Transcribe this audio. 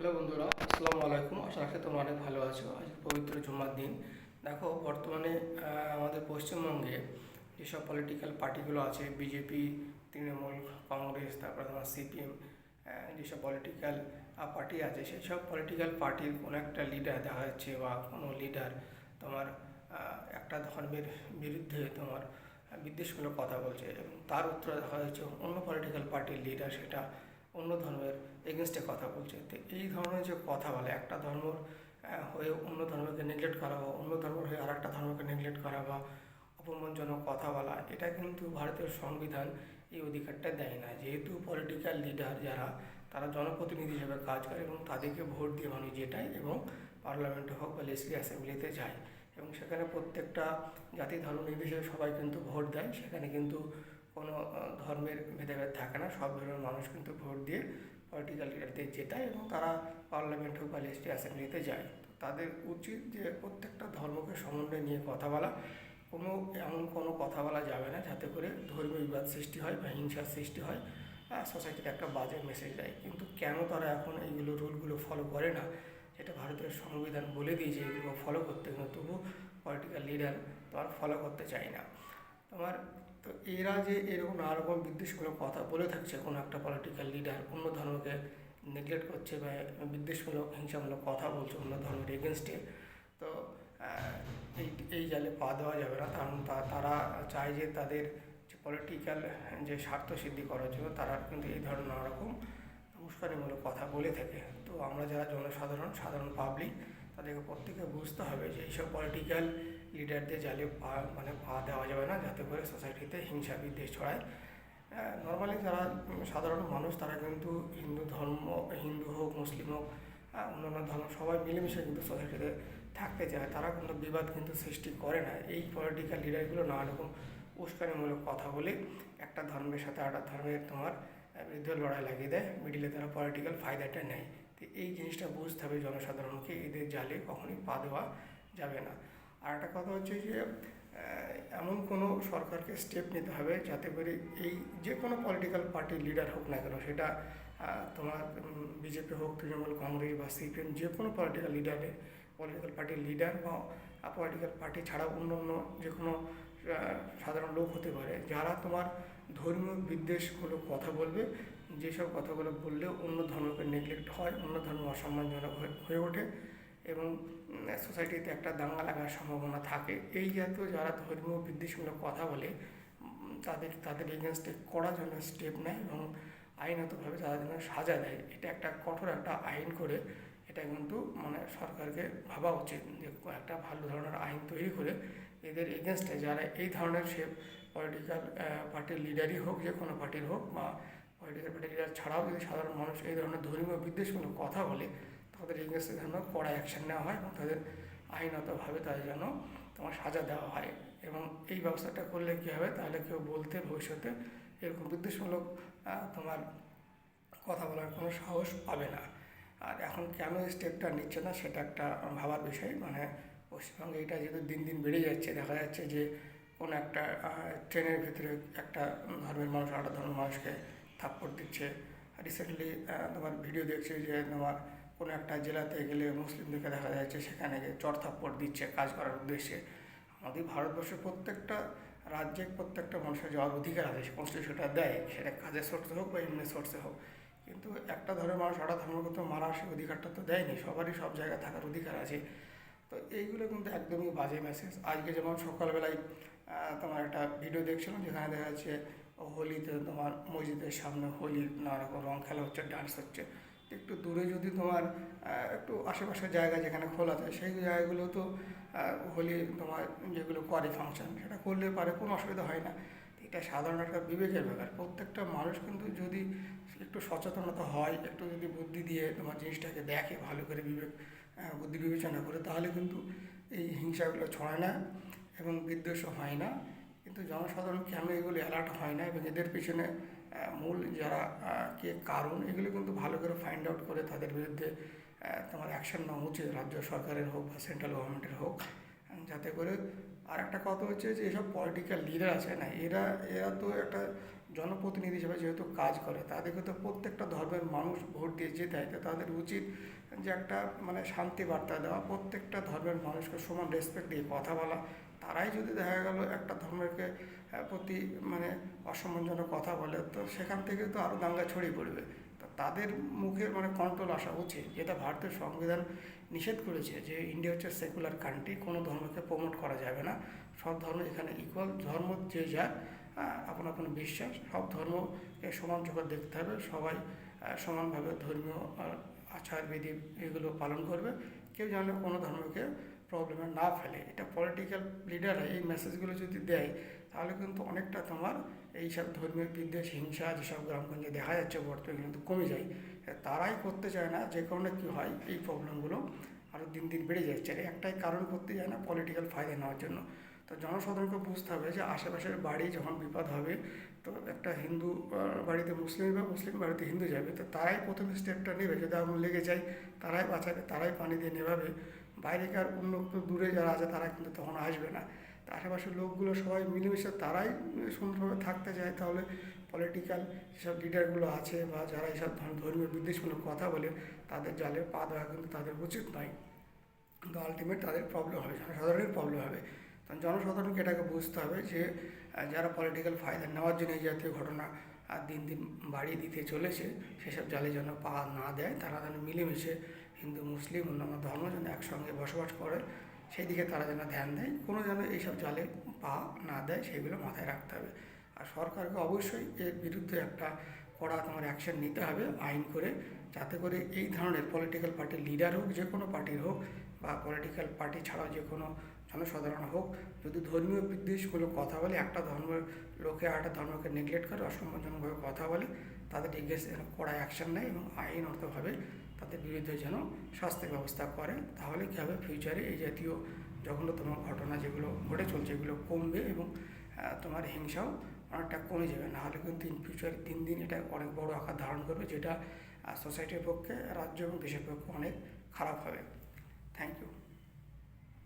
Hello বন্ধুরা, আসসালামু আলাইকুম। আশা রাখি তোমরা অনেক ভালো আছো। আজ পবিত্র জুম্মার দিন। দেখো, বর্তমানে আমাদের পশ্চিমবঙ্গে যেসব পলিটিক্যাল পার্টিগুলো আছে বিজেপি তৃণমূল, কংগ্রেস, তারপরে তোমার সিপিএম যেসব পলিটিক্যাল পার্টি আছে সেই সব পলিটিক্যাল পার্টির কোনো একটা লিডার দেখা যাচ্ছে বা কোনো লিডার তোমার একটা ধর্মের বিরুদ্ধে তোমার বিদ্বেষমূলক কথা বলছে এবং তার উত্তরে দেখা যাচ্ছে অন্য পলিটিক্যাল পার্টির লিডার সেটা অন্য ধর্মের এগেনস্টে কথা বলছে। তো এই ধরনের যে কথা বলে, একটা ধর্ম হয়ে অন্য ধর্মকে নেগলেক্ট করা বা অন্য ধর্মের হয়ে আর একটা ধর্মকে নেগলেক্ট করা বা অপমানজনক কথা বলা, এটা কিন্তু ভারতের সংবিধান এই অধিকারটা দেয় না। যেহেতু পলিটিক্যাল লিডার যারা, তারা জনপ্রতিনিধি হিসেবে কাজ করে এবং তাদেরকে ভোট দিয়ে মানুষ জেতায় এবং পার্লামেন্টে হোক বা লেসলি অ্যাসেম্বলিতে যায়। এবং সেখানে প্রত্যেকটা জাতি ধর্ম নির্বিশেষে সবাই কিন্তু ভোট দেয়, সেখানে কিন্তু কোনো ধর্মের ভেদাভেদ থাকে না। সব ধর্মের মানুষ কিন্তু ভোট দিয়ে পলিটিক্যাল লিডারদের জেতায় এবং তারা পার্লামেন্ট হোক বা লেস্টি অ্যাসেম্বলিতে যায়। তো তাদের উচিত যে প্রত্যেকটা ধর্মকে সমন্বয় নিয়ে কথা বলা। কোনো, এমন কোনো কথা বলা যাবে না যাতে করে ধর্মীয় বিবাদ সৃষ্টি হয় বা হিংসার সৃষ্টি হয়। সোসাইটিতে একটা বাজে মেসেজ দেয়। কিন্তু কেন তারা এখন এইগুলো রুলগুলো ফলো করে না? যেটা ভারতের সংবিধান বলে দিয়েছে, এগুলো ফলো করতে কিন্তু তবু পলিটিক্যাল লিডার তোমার ফলো করতে চায় না। তোমার তো এরা যে এরকম নানা রকম বিদ্বেষমূলক কথা বলে থাকছে, কোনো একটা পলিটিক্যাল লিডার অন্য ধর্মকে নেগলেক্ট করছে বা বিদ্বেষমূলক, হিংসামূলক কথা বলছে অন্য ধর্মের এগেনস্টে তো এই এই জালে পা দেওয়া যাবে না। কারণ তারা চায় যে তাদের যে পলিটিক্যাল যে স্বার্থ সিদ্ধি করার জন্য তারা কিন্তু এই ধরনের নানা রকম উস্কানিমূলক কথা বলে থাকে। তো আমরা যারা জনসাধারণ, সাধারণ পাবলিক তাদেরকে প্রত্যেকে বুঝতে হবে যে এইসব পলিটিক্যাল লিডারদের জালে পা মানে পা দেওয়া যাবে না, যাতে করে সোসাইটিতে হিংসা বিদ্বেষ ছড়ায়। নর্মালি যারা সাধারণ মানুষ, তারা কিন্তু হিন্দু ধর্ম, হিন্দু হোক, মুসলিম হোক অন্যান্য ধর্ম, সবাই মিলেমিশে কিন্তু সোসাইটিতে থাকতে চায়। তারা কোনো বিবাদ কিন্তু সৃষ্টি করে না। এই পলিটিক্যাল লিডারগুলো নানা রকম উস্কানিমূলক কথা বলে একটা ধর্মের সাথে একটা ধর্মের তোমার বিরুদ্ধে লড়াই লাগিয়ে দেয়। মিডিলে তারা পলিটিক্যাল ফায়দাটা নেয়। তো এই জিনিসটা বুঝতে হবে জনসাধারণকে। এদের জালে কখনোই পা দেওয়া যাবে না। আর একটা কথা হচ্ছে যে এমন কোনো সরকারকে স্টেপ নিতে হবে যাতে করে এই যে কোনো পলিটিক্যাল পার্টির লিডার হোক না কেন, সেটা তোমার বিজেপি হোক, তৃণমূল কংগ্রেস বা সিপিএম যে কোনো পলিটিক্যাল লিডারের পলিটিক্যাল পার্টির লিডার বা পলিটিক্যাল পার্টি ছাড়া অন্য অন্য যে কোনো সাধারণ লোক হতে পারে, যারা তোমার ধর্মীয় বিদ্বেষমূলক কথা বলবে, যেসব কথাগুলো বললে অন্য ধর্মকে নেগলেক্ট হয়, অন্য ধর্ম অসম্মানজনক হয়ে ওঠে এবং সোসাইটিতে একটা দাঙ্গা লাগার সম্ভাবনা থাকে। এই জাতীয় যারা ধর্মীয় বিদ্বেষমূলক কথা বলে তাদের তাদের এগেনস্টে করার জন্য স্টেপ নেয় এবং আইনতভাবে তাদের জন্য সাজা দেয়। এটা একটা কঠোর একটা আইন করে, এটা কিন্তু মানে সরকারকে ভাবা উচিত যে, একটা ভালো ধরনের আইন তৈরি করে এদের এগেনস্টে যারা এই ধরনের সে পলিটিক্যাল পার্টির লিডারই হোক, যে কোনো পার্টির হোক বা পলিটিক্যাল পার্টির লিডার ছাড়াও যদি সাধারণ মানুষ এই ধরনের ধর্মীয় বিদ্বেষমূলক কথা বলে তাদের এগেনস্টে যেন কড়া অ্যাকশন নেওয়া হয় এবং তাদের আইনতভাবে তাদের যেন তোমার সাজা দেওয়া হয় এবং এই ব্যবস্থাটা করলে কী হবে? তাহলে কেউ বলতে ভবিষ্যতে এরকম বিদ্বেষমূলক তোমার কথা বলার কোনো সাহস পাবে না। আর এখন কেন স্টেপটা নিচ্ছে না? সেটা একটা ভাবার বিষয়। মানে পশ্চিমবঙ্গে এটা যেহেতু দিন দিন বেড়ে যাচ্ছে, দেখা যাচ্ছে যে কোনো একটা ট্রেনের ভিতরে একটা ধর্মের মানুষ আরেকটা ধর্মের মানুষকে থাপ্পড় দিচ্ছে। রিসেন্টলি তোমার ভিডিও দেখছি যে তোমার কোনো একটা জেলাতে গেলে মুসলিমদেরকে দেখা যাচ্ছে সেখানে গিয়ে চর থাপ্পড় দিচ্ছে কাজ করার উদ্দেশ্যে। আমাদের ভারতবর্ষের প্রত্যেকটা রাজ্যে প্রত্যেকটা মানুষের যাওয়ার অধিকার আছে কনস্টিটিউশনটা দেয়, সেটা কাজের সোর্সে হোক বা এমনি সোর্সে হোক। কিন্তু একটা ধর্মের মানুষ আরেকটা ধর্মগত মারা সেই অধিকারটা তো দেয়নি, সবারই সব জায়গায় থাকার অধিকার আছে। তো এইগুলো কিন্তু একদমই বাজে মেসেজ আজকে যেমন সকালবেলায় তোমার একটা ভিডিও দেখছিলাম যেখানে দেখা যাচ্ছে হোলিতে তোমার মসজিদের সামনে হোলি নানা রকম রং খেলা হচ্ছে ডান্স হচ্ছে। একটু দূরে যদি তোমার একটু আশেপাশের জায়গা যেখানে খোলা থাকে, সেই জায়গাগুলো তো হোলি তোমার যেগুলো করে ফাংশন সেটা করলে পারে, কোনো অসুবিধা হয় না। এটা সাধারণ একটা বিবেকের ব্যাপার। প্রত্যেকটা মানুষ কিন্তু যদি একটু সচেতনতা হয়, একটু যদি বুদ্ধি দিয়ে তোমার জিনিসটাকে দেখে, ভালো করে বিবেক বুদ্ধি বিবেচনা করে, তাহলে কিন্তু এই হিংসাগুলো ছড়ায় না এবং বিদ্বেষও হয় না। কিন্তু জনসাধারণ কেন এগুলো অ্যালার্ট হয় না এবং এদের পিছনে মূল যারা কে কারণ, এগুলো কিন্তু ভালো করে ফাইন্ড আউট করে তাদের বিরুদ্ধে তোমার অ্যাকশন নেওয়া উচিত, রাজ্য সরকারের হোক বা সেন্ট্রাল গভর্নমেন্টের হোক। যাতে করে আর একটা কথা হচ্ছে যে, এসব পলিটিক্যাল লিডার আছে না, এরা এরা তো একটা জনপ্রতিনিধি হিসেবে যেহেতু কাজ করে তাদেরকে তো প্রত্যেকটা ধর্মের মানুষ ভোট দিয়ে যেতে তো তাদের উচিত যে একটা মানে শান্তি বার্তা দেওয়া প্রত্যেকটা ধর্মের মানুষকে সমান রেসপেক্ট দিয়ে কথা বলা। তারাই যদি দেখা গেল একটা ধর্মকে প্রতি মানে অসম্মানজনক কথা বলে তো সেখান থেকে তো আরও দাঙ্গা ছড়িয়ে পড়বে। তাদের মুখে মানে কন্ট্রোল আসা উচিত। যেটা ভারতের সংবিধান নিষেধ করেছে যে ইন্ডিয়া হচ্ছে সেকুলার কান্ট্রি কোনো ধর্মকে প্রমোট করা যাবে না। সব ধর্ম এখানে ইকুয়াল ধর্ম যে আহ, আপন আপন বিশ্বাস, সব ধর্মকে সমান চোখে দেখতে হবে, সবাই সমানভাবে ধর্মীয় আচার বিধি এগুলো পালন করবে। কেউ যেন কোনো ধর্মকে প্রবলেমে না ফেলে। এটা পলিটিক্যাল লিডাররা এই মেসেজগুলো যদি দেয়, তাহলে কিন্তু অনেকটা তোমার এইসব ধর্মীয় বিদ্বেষ, হিংসা যেসব গ্রামগঞ্জে দেখা যাচ্ছে বর্তমানে কিন্তু কমে যায়। তারাই করতে চায় না, যে কারণে কী হয়, এই প্রবলেমগুলো আরও দিন দিন বেড়ে যাচ্ছে। আর একটাই কারণ করতে যায় না পলিটিক্যাল ফায়দা নেওয়ার জন্য। তো জনসাধারণকে বুঝতে হবে যে আশেপাশের বাড়ি যখন বিপদ হবে, তো একটা হিন্দু বাড়িতে মুসলিম বা মুসলিম বাড়িতে হিন্দু যাবে, তো তারাই প্রথম স্টেপটা নেবে। যদি আগুন লেগে যায়, তারাই বাঁচাবে, তারাই পানি দিয়ে নেভাবে। বাইরেকার অন্য দূরে যারা আছে, তারা কিন্তু তখন আসবে না। তো আশেপাশের লোকগুলো সবাই মিলেমিশে তারাই সুন্দরভাবে থাকতে চায়। তাহলে পলিটিক্যাল যেসব লিডারগুলো আছে বা যারা এইসব ধর- ধর্মীয় বিদ্বেষমূলক কথা বলে, তাদের জালে পা দেওয়া কিন্তু তাদের উচিত নয়। কিন্তু আলটিমেট তাদের প্রবলেম হবে, জনসাধারণের প্রবলেম হবে। তখন জনসাধারণকে এটাকে বুঝতে হবে যে যারা পলিটিক্যাল ফায়দা নেওয়ার জন্য এই জাতীয় ঘটনা আর দিন দিন বাড়িয়ে দিতে চলেছে, সেসব জালে যেন পা না দেয়, তারা যেন মিলেমিশে হিন্দু, মুসলিম, অন্যান্য ধর্ম যেন একসঙ্গে বসবাস করে, সেই দিকে তারা যেন ধ্যান দেয়, কোনো যেন এইসব জালে পা না দেয়, সেইগুলো মাথায় রাখতে হবে। আর সরকারকে অবশ্যই এর বিরুদ্ধে একটা কড়া তোমার অ্যাকশন নিতে হবে, আইন করে, যাতে করে এই ধরনের পলিটিক্যাল পার্টির লিডার হোক, যে কোনো পার্টির হোক বা পলিটিক্যাল পার্টি ছাড়াও যে কোনো জনসাধারণ হোক, যদি ধর্মীয় বিদ্বেষমূলক কথা বলে, একটা ধর্মের লোকে আরেকটা ধর্মকে নেগলেক্ট করে, অসম্মানজনকভাবে কথা বলে, তাদের এগেন্স্ট যেন কড়া অ্যাকশন নেয় এবং আইনগতভাবে তাদের বিরুদ্ধে যেন শাস্তির ব্যবস্থা করে, তাহলে কী হবে? ফিউচারে এই জাতীয় জঘন্যতম ঘটনা যেগুলো ঘটে চলছে, এগুলো কমবে এবং তোমার হিংসাও অনেকটা কমে যাবে। নাহলে কিন্তু ইন ফিউচার দিন দিন এটা অনেক বড় আকার ধারণ করবে, যেটা সোসাইটির পক্ষে, রাজ্য এবং দেশের পক্ষে অনেক খারাপ হবে। Thank you.